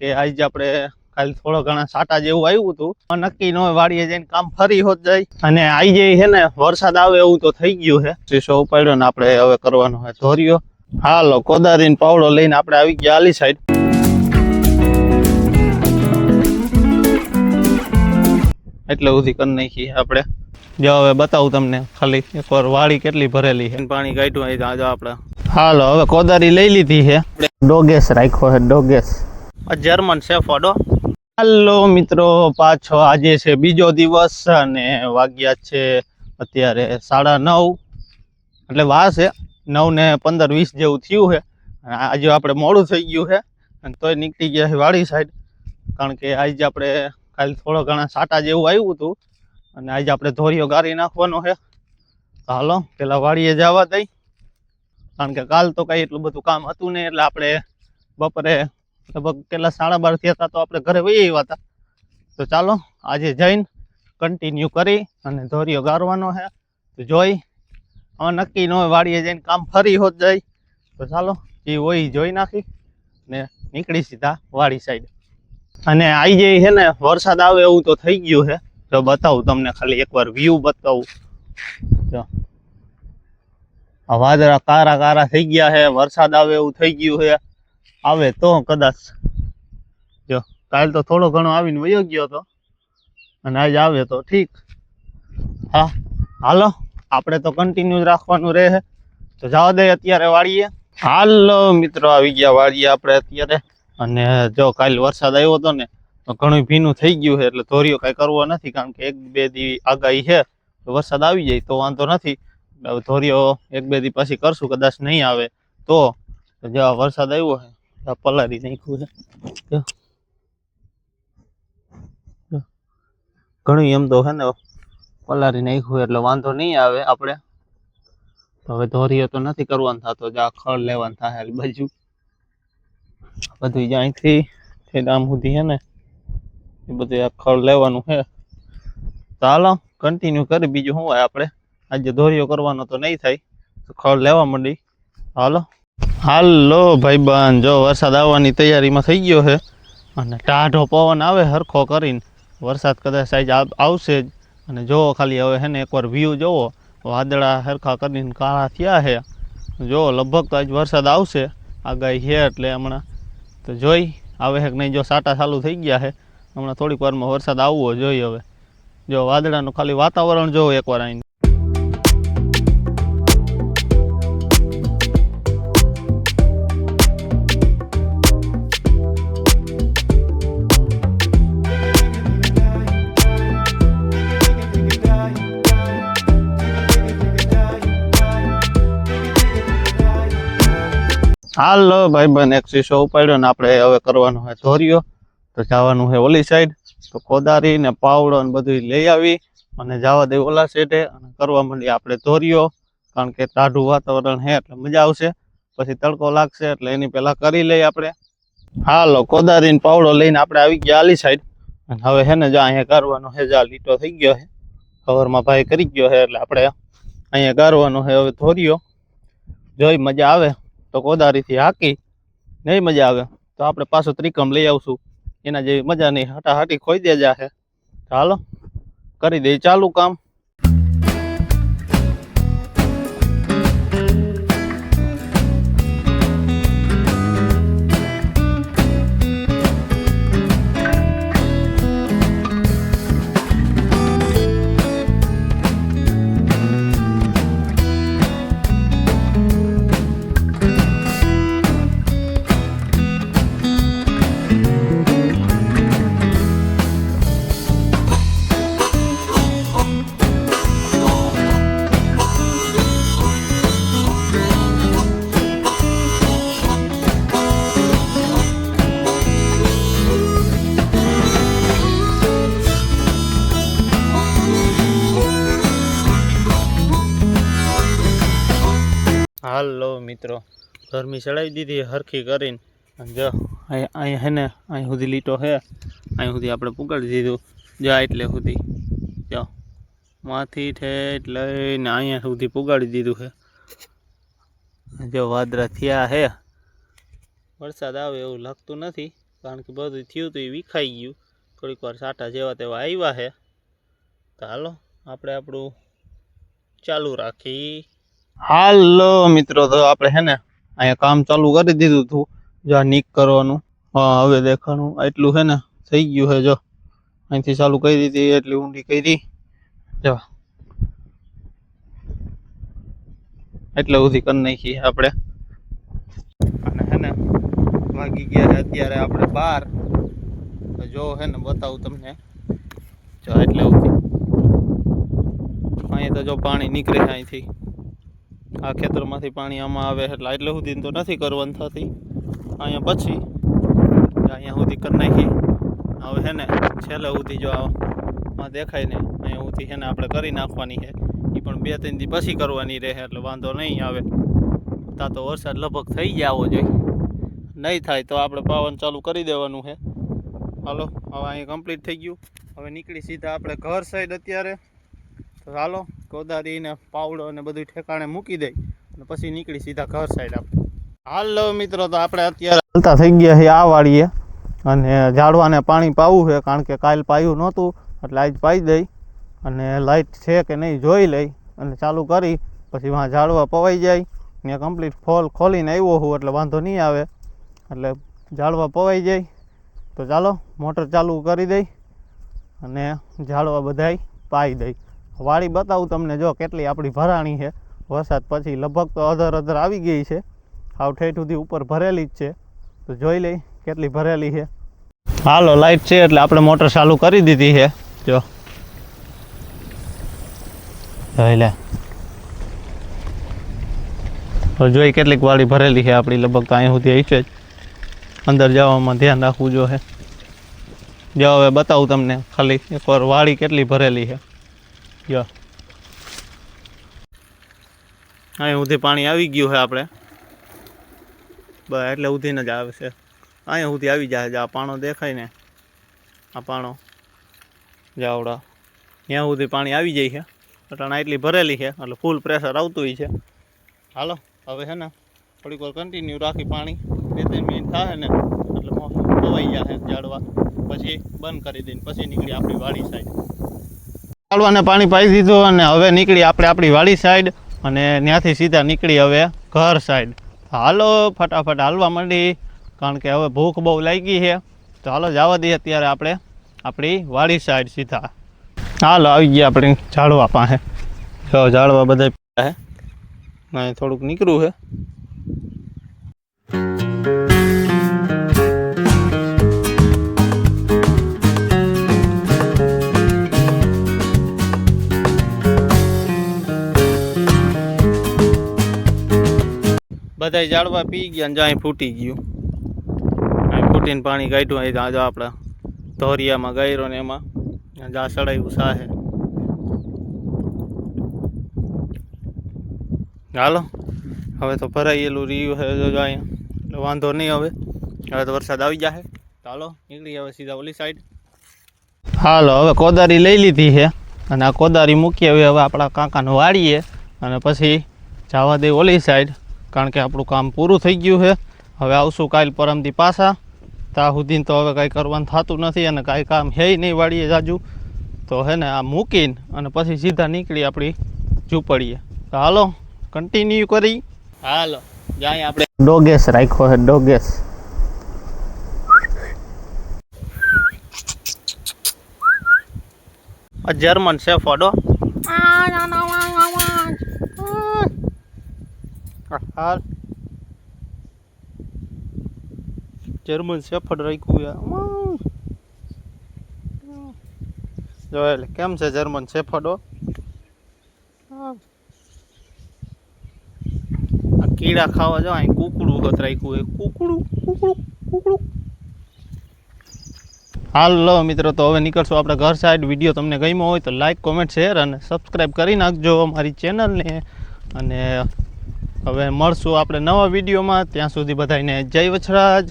કે આજે આપણે કાલ થોડો ઘણા સાટા જેવું આવ્યું હતું. નક્કી ન વાડીએ જઈને કામ ફરી હોત જાય. અને આજે છે ને, વરસાદ આવે એવું તો થઈ ગયું છે. શીશો ઉપાડ્યો ને આપણે હવે કરવાનો છે. ધોર્યો. હાલો, કોદારીને પાવડો લઈને આપણે આવી ગયા આલી સાઈડ. એટલે સુધી કરી નાખીએ આપણે. જો હવે બતાવું તમને ખાલી. એકવાર વાળી કેટલી ભરેલી છે. પાણી કાઢ્યું આજે આપણે. હાલો, હવે કોદારી લઈ લીધી છે. ડોગેસ રાખ્યો છે, ડોગેસ. જર્મન શેફર્ડો હાલો મિત્રો, પાછો આજે છે બીજો દિવસ અને વાગ્યા છે અત્યારે સાડા નવ. એટલે વા છે, નવ ને પંદર વીસ જેવું થયું છે. આજે આપણે મોડું થઈ ગયું છે. અને તોય નીકળી ગયા છે વાડી સાઈડ. કારણ કે આજે આપણે કાલ થોડો ઘણા સાટા જેવું આવ્યું હતું. અને આજે આપણે ધોરીઓ ગારી નાખવાનો છે. હાલો, પેલા વાડીએ જવા દઈ. કારણ કે કાલ તો કંઈ એટલું બધું કામ હતું નહીં. એટલે આપણે બપોરે લગભગ કેટલા સાડા બાર થયા હતા તો આપણે ઘરે વહી હતા. તો ચાલો, આજે જઈને કન્ટિન્યુ કરી અને ધોરીઓ ગારવાનો છે. તો જોઈ, હવે નક્કી ન હોય વાડીએ જઈને કામ ફરી હોત જાય. તો ચાલો એ હોય જોઈ નાખી ને નીકળી સીધા વાડી સાઈડ અને આઈ જઈ છે ને, વરસાદ આવે એવું તો થઈ ગયું છે. તો બતાવું તમને ખાલી એકવાર વ્યૂ બતાવું. જો. વાદળા કારા કારા થઈ ગયા છે, વરસાદ આવે એવું થઈ ગયું છે. આવે તો કદાચ. જો, કાલ તો થોડો ઘણો આવીને વયો ગયો હતો અને આજ આવે તો ઠીક. હા, હાલો, આપણે તો કન્ટિન્યુ રાખવાનું રહે તો જવા દે અત્યારે વાળીએ હાલો, મિત્રો, આવી ગયા વાળીએ આપણે અત્યારે. અને જો કાલ વરસાદ આવ્યો હતો ને, તો ઘણું ભીનું થઈ ગયું છે, એટલે ધોરીઓ કાંઈ કરવો નથી, કારણ કે એક બે દી આગાહી છે. વરસાદ આવી જાય, તો વાંધો નથી. ધોરીઓ એક બે દી પછી કરશું, કદાચ નહીં આવે તો જો, વરસાદ આવ્યો છે. આ પલારી નાખ્યું છે. ઘણું એમ તો છે ને પલારી નાખ્યું એટલે વાંધો નહીં આવે આપણે. હવે ધોરીએ તો નથી કરવાનું થતો જે આ ખળ લેવાનું થાય બાજુ. બધું અહીંથી ઠેઠ આમ સુધી છે ને એ બધું આ ખળ લેવાનું છે. હાલો કન્ટિન્યુ કરી બીજું શું હોય આપણે? આજે ધોરીઓ કરવાનો તો નહીં થાય, તો ખળ લેવા માંડી. હાલો. હાલો ભાઈબંધ, જો વરસાદ આવવાની તૈયારીમાં થઈ ગયો છે અને ટાઢો પવન આવે હરખો કરીને. વરસાદ કદાચ સાઈજ આવશે જ. અને જોવો ખાલી હવે ને એકવાર વ્યૂ જોવો. વાદળા હરખા કરીને કાળા થયા છે. જો લગભગ તો આજ વરસાદ આવશે. આગાહી છે એટલે હમણાં. તો જોઈ આવે છે કે નહીં, જો સાટા ચાલુ થઈ ગયા છે. હમણાં થોડીક વારમાં વરસાદ આવવો જોઈએ હવે. જો વાદળાનું ખાલી વાતાવરણ જોવો એકવાર અહીં હાલો ભાઈ બન એક શીશો ઉપાડ્યો ને આપણે હવે કરવાનો છે ધોર્યો. તો જવાનું છે ઓલી સાઈડ તો કોદારી ને પાવડો ને બધું લઈ આવી અને જવા દે ઓલા સાઈડે અને કરવા માંડીએ આપણે ધોર્યો. કારણ કે ટાઢું વાતાવરણ છે એટલે મજા આવશે. પછી તડકો લાગશે એટલે એની પહેલા કરી લઈએ આપણે. હાલો કોદારી ને પાવડો લઈને આપણે આવી ગયા આલી સાઈડ અને હવે હે ને જો અહીંયા ગારવાનો છે, જા લીટો થઈ ગયો છે. કવરમાં ભાઈ કરી ગયો છે એટલે આપણે અહીંયા ગારવાનો છે હવે ધોર્યો. જોઈ મજા આવે. તો કોદારીથી હાકી. નહીં મજા આવે. તો આપણે પાછો ત્રિકમ લઈ આવશું. એના જેવી મજા નહીં. હટાહટી ખોઈ દે જાહે ચાલો કરી દઈ ચાલુ કામ. હાલો મિત્રો, ગરમી ચડાવી દીધી, હરખી કરીને. જો, અહીં હે ને, અહીં સુધી લીટો છે અહીં સુધી આપણે પુગાડી દીધું. જા એટલે સુધી. જો, માથી ઠેઠ લઈને અહીંયા સુધી પુગાડી દીધું છે જો, વાદરા થયા છે વરસાદ આવે એવું લાગતું નથી, કારણ કે બધું થયું હતું એ વિખાઈ ગયું. થોડીક વાર સાટા જેવા તેવા આવ્યા છે તો હાલો, આપણે આપણું ચાલુ રાખી. હાલો મિત્રો, તો આપણે હે ને અહીંયા કામ ચાલુ કરી દીધું હતું. જો આ નીક કરવાનું હા હવે દેખાણું એટલું છે ને થઈ ગયું છે, જો. અહીંથી ચાલુ કરી દીધી, એટલી ઊંડી કરી. જો. એટલે સુધી કરી નાખી આપણે. અને હે ને વાગી ગયા અત્યારે આપણે બાર. જો હે ને બતાવું તમને. જો, એટલે સુધી અહીંયા તો જો પાણી નીકળે અહીંથી. આ ખેતરમાંથી પાણી આમાં આવે એટલે એટલે સુધી તો નથી કરવાનું થતી. અહીંયા પછી અહીંયા સુધી કરી નાખી. હવે હે ને, છેલ્લે સુધી જો આમાં દેખાય ને, અહીંયા સુધી હે આપણે કરી નાખવાની છે. એ પણ બે ત્રણ દી પછી કરવાની રહે એટલે વાંધો નહીં આવે. તા તો વરસાદ લગભગ થઈ જવો જોઈએ નહીં થાય તો આપણે પાવન ચાલુ કરી દેવાનું છે. હાલો, હવે અહીંયા કમ્પ્લીટ થઈ ગયું. હવે નીકળી સીધા આપણે ઘર સાઈડ અત્યારે. તો ચાલો કોદારી ને પાવડો ને બધું ઠેકાણે મૂકી દઈ અને પછી નીકળી સીધા ઘર સાઈડ આપણે. હાલો મિત્રો, તો આપણે અત્યારે હાલતા થઈ ગયા છે આ વાડીએ અને ઝાડવાને પાણી પાવું છે કારણ કે કાલ પાયું નહોતું, એટલે આજ પાઈ દઈ અને લાઇટ છે કે નહીં જોઈ લઈ અને ચાલુ કરી, પછી વાં ઝાડવા પવાઈ જાય. ને કમ્પ્લીટ ફોલ ખોલીને આવ્યો હું એટલે વાંધો નહીં આવે. એટલે ઝાડવા પવાઈ જાય. તો ચાલો, મોટર ચાલુ કરી દઈ અને ઝાડવા બધાય પાઈ દઈ. વાડી બતાવું તમને જો કેટલી આપણી ભરાણી છે. વરસાદ પછી લગભગ તો અધર અધર આવી ગઈ છે. હાવ ઠેઠ સુધી ઉપર ભરેલી જ છે. તો જોઈ લઈ કેટલી ભરેલી છે. હાલો લાઈટ છે એટલે આપણે મોટર ચાલુ કરી દીધી છે. જો. જોઈ લે. જોઈ કેટલીક વાડી ભરેલી છે આપણી. લગભગ તો અહીં સુધી આવી છે જ. અંદર જવામાં ધ્યાન રાખવું જો છે જો હવે બતાવું તમને ખાલી. એકવાર વાળી કેટલી ભરેલી છે. જો અહીં સુધી પાણી આવી ગયું છે આપણે. બસ એટલે સુધીને જ આવે છે. અહીંયા સુધી આવી જાય આ પાણો દેખાય ને. આ પાણો. જાવડા. ત્યાં સુધી પાણી આવી જાય છે. અટાણા એટલી ભરેલી છે. એટલે ફૂલ પ્રેશર આવતું હોય છે. હાલો, હવે છે ને થોડીક વાર કન્ટિન્યુ રાખી પાણી. બે ત્રણ મિનિટ થાય ને, એટલે પવાઈ જાય ઝાડવા. પછી બંધ કરી દઈને, પછી નીકળી આપણી વાડી સાઈડ ચાલવાને પાણી પાઈ દીધું અને હવે નીકળી આપણે આપણી વાડી સાઈડ અને ત્યાંથી સીધા નીકળી હવે ઘર સાઈડ હાલો, ફટાફટ હાલવા માંડી, કારણ કે હવે ભૂખ બહુ લાગી છે. તો હાલો, જવા દઈએ અત્યારે આપણે આપણી વાડી સાઈડ સીધા. હાલો, આવી ગયા આપણે ઝાડવા પાસે. જો, ઝાડવા બધા થોડુંક નીકળ્યું છે બધા ઝાડવા પી ગયા ને જ્યાં ફૂટી ગયું. અહીં ફૂટીને પાણી કાઢ્યું, અહીં જાજો આપણા ધોરિયામાં ગાયરો ને એમાં. જ્યાં સડાયું સાહે. હાલો, હવે તો ભરાયેલું રહ્યું છે, જો અહીંયા એટલે વાંધો નહીં હવે. હવે તો વરસાદ આવી જશે ચાલો નીકળી હવે સીધા ઓલી સાઈડ હાલો, હવે કોદારી લઈ લીધી છે. અને આ કોદારી મૂકી હવે હવે આપણા કાંકાને વાળીએ. અને પછી જવા દે ઓલી સાઈડ કારણ કે આપણું કામ પૂરું થઈ ગયું છે. હવે આવશું કાલ પરમથી પાછા. ત્યાં સુધી તો હવે કાંઈ કરવાનું થતું નથી અને કાંઈ કામ હે નહીં વાળીએ જાજુ. તો હે ને આ મૂકીને અને પછી સીધા નીકળી આપણી ઝૂંપડીએ. તો હાલો કન્ટિન્યુ કરી. હાલો જાય આપણે ડોગેસ રાખ્યો છે ડોગેસ આ જર્મન છે હાલ. જર્મન શેફર્ડ રાખ્યું જો એટલે કેમ છે જર્મન આ કીડા ખાવા જાવ અહીં કુકડું હોત રાખ્યું હોય કુકડું કુકડું કુકડું. હાલો મિત્રો, તો હવે નીકળશું આપણે ઘર સાઈડ વીડિયો તમને ગમ્યો હોય તો લાઈક કોમેન્ટ શેર અને સબસ્ક્રાઈબ કરી નાખજો અમારી ચેનલને અને હવે મળશું આપણે નવા વિડીયોમાં. ત્યાં સુધી બધાને જય વછરાજ.